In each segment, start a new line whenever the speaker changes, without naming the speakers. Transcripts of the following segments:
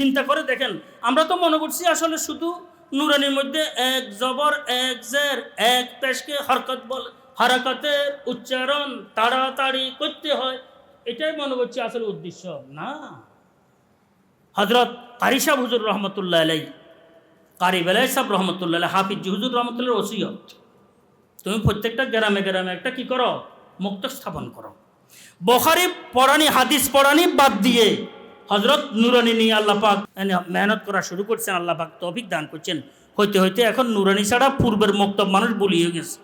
চিন্তা করে দেখেন। আমরা তো মনে করছি আসলে শুধু নুরানির মধ্যে এক জবর, এক জের, এক পেশকে হরকত বল, হরকতের উচ্চারণ তাড়াতাড়ি করতে হয়। এটাই মনে করছি আসলে উদ্দেশ্য। না। হজরত কারিসাব হুজুর রহমতুল্লাহ আলাই কারি বেলাই সাহ রহমতুল্লাহ হাফিজ হুজুর রহমতুল্লাহ ওসিয়ত। তুমি প্রত্যেকটা গ্রামে গ্রামে একটা কি করো? মুক্ত স্থাপন করো। বখারি পড়ানি, হাদিস পড়ানি বাদ দিয়ে হজরত নুরানি নিয়ে আল্লাহ পাক মেহনত করা শুরু করছেন, আল্লাহ পাক তৌফিক দান করছেন। হইতে হইতে এখন নুরানি ছাড়া পূর্বের মক্তব মানুষ বলিয়ে গেছে।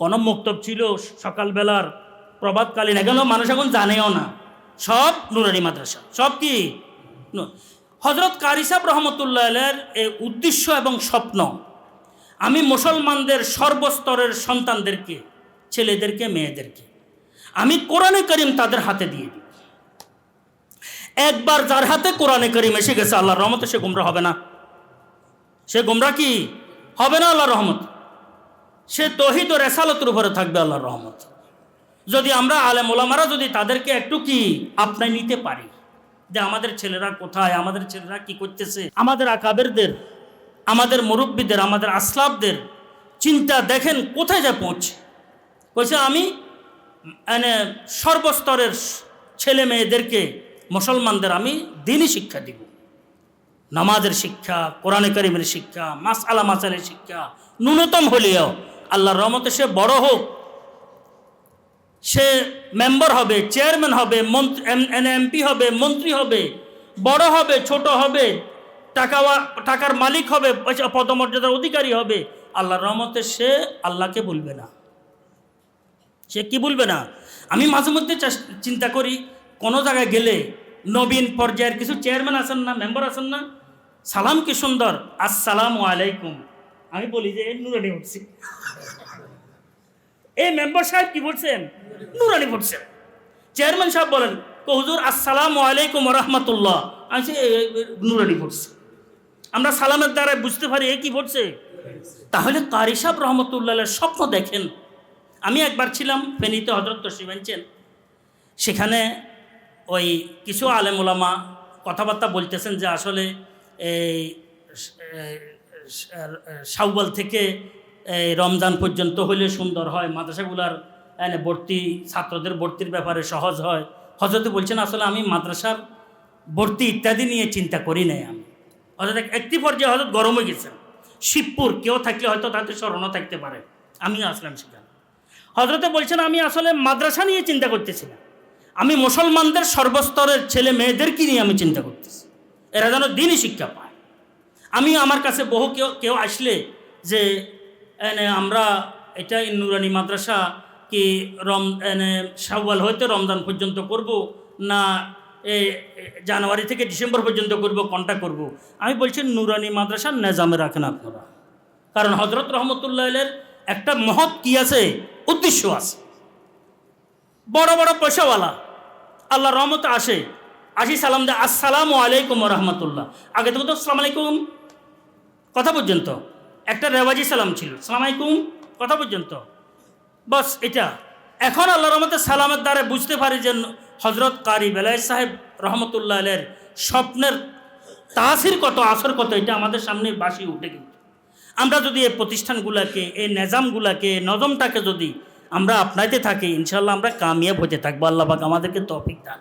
কোন মক্তব ছিল সকালবেলার প্রভাতকালীন এগুলো মানুষ এখন জানেও না। সব নুরানি মাদ্রাসা। সব কি? হজরত কারিসাব রহমতুল্লাহ এই উদ্দেশ্য এবং স্বপ্ন, আমি মুসলমানদের সর্বস্তরের সন্তানদেরকে, ছেলেদেরকে, মেয়েদেরকে, আমি কোরআনে করিম তাদের হাতে দিয়ে দিই। একবার যার হাতে কোরআনে করিম এসে গেছে, আল্লাহর রহমতে সে গুমরা হবে না। সে গুমরা কি? হবে না আল্লাহর রহমত? সে তহিদ ও রেসালতের উপরে থাকবে আল্লাহর রহমত। যদি আমরা আলেম ওলামারা যদি তাদেরকে একটু কি আপনায় নিতে পারি, যে আমাদের ছেলেরা কোথায়, আমাদের ছেলেরা কি করতেছে, আমাদের আকাবেরদের, আমাদের মুরব্বীদের, আমাদের আসলাফদের চিন্তা দেখেন কোথায় যা পৌঁছে? কইছে আমি মানে সর্বস্তরের ছেলে মেয়েদেরকে মুসলমানদের আমি দিনই শিক্ষা দিব। নামাজের শিক্ষা, কোরআনে করিমের শিক্ষা মাস আলা মাসালের শিক্ষা, ন্যূনতম হলেও আল্লাহর রহমতে সে বড় হোক। সে মেম্বার হবে, চেয়ারম্যান হবে, মন্ত্রী এমপি হবে, মন্ত্রী হবে, বড় হবে, ছোট হবে, টাকা টাকার মালিক হবে পদমর্যাদার অধিকারী হবে, আল্লাহর রহমতে সে আল্লাহকে বলবে না। সে কি বলবে না? আমি মাঝে মধ্যে চিন্তা করি কোনো জায়গায় গেলে নবীন পর্যায়ের কিছু চেয়ারম্যান আছেন না মেম্বার আছেন না? সালাম কি সুন্দর? আসসালামু আলাইকুম। আমি বলি যে নুরানি উঠছি এই মেম্বার সাহেব কি বলছেন? নুরানি পড়ছেন চেয়ারম্যান সাহেব বলেন "কো হুজুর আসসালামু আলাইকুম রহমতুল্লাহ। আমি বলছি, "এ, এ, নুরানি পড়ছে আমরা সালামের দ্বারা বুঝতে পারি এ কি পড়ছে তাহলে কারি সাহেব রহমতুল্লাহ স্বপ্ন দেখেন। আমি একবার ছিলাম ফেনীতে হজরত তসিবেনছেন সেখানে ওই কিছু আলেম ওলামা কথাবার্তা বলতেছেন যে আসলে এই শাওয়াল থেকে এই রমজান পর্যন্ত হলে সুন্দর হয়। মাদ্রাসাগুলার ভর্তি, ছাত্রদের ভর্তির ব্যাপারে সহজ হয়। হজরত বলছেন, আসলে আমি মাদ্রাসার ভর্তি ইত্যাদি নিয়ে চিন্তা করি নাই আমি। হজরত একটি পর্যায়ে হজরত গরম হয়ে গেছেন। শিবপুর, কেউ থাকলে হয়তো তাদের স্মরণও থাকতে পারে। আমিও আসলাম সেখানে। হজরতে বলছেন, আমি আসলে মাদ্রাসা নিয়ে চিন্তা করতেছি না। আমি মুসলমানদের সর্বস্তরের ছেলে মেয়েদেরকে নিয়ে আমি চিন্তা করতেছি। এরা যেন দিনই শিক্ষা পায়। আমি আমার কাছে বহু কেউ কেউ আসলে যে এনে আমরা এটা নুরানি মাদ্রাসা কি রম এনে শাওয়াল হইতে রমজান পর্যন্ত করব না এ, জানুয়ারি থেকে ডিসেম্বর পর্যন্ত করব কোনটা করব? আমি বলছি নুরানি মাদ্রাসা নেজামে রাখেন আপনারা। কারণ হজরত রহমতুল্লাহের একটা মহৎ কি আছে? উদ্দেশ্য আছে। বড় বড় পয়সাওয়ালা। আল্লাহ রহমত আসে। আসি সালাম দে আসসালামু আলাইকুম রহমতুল্লাহ। আগে তো আসসালাম আলাইকুম। কথা পর্যন্ত। একটা রেওয়াজি সালাম ছিল সালাম আলাইকুম। কথা পর্যন্ত। বস এটা। এখন আল্লাহ রহমতের সালামের দ্বারা বুঝতে পারি যে হজরত কারি বেলায় সাহেব রহমতুল্লাহ আলের স্বপ্নের তাসির কত, আসর কত, এটা আমাদের সামনে বাসি উঠে কিন্তু। আমরা যদি এই প্রতিষ্ঠানগুলোকে, এই নেজামগুলোকে নজমটাকে যদি আমরা আপনাইতে থাকি ইনশাল্লাহ আমরা কামিয়াব হতে থাকব আল্লাহ আমাদেরকে তফিক দান।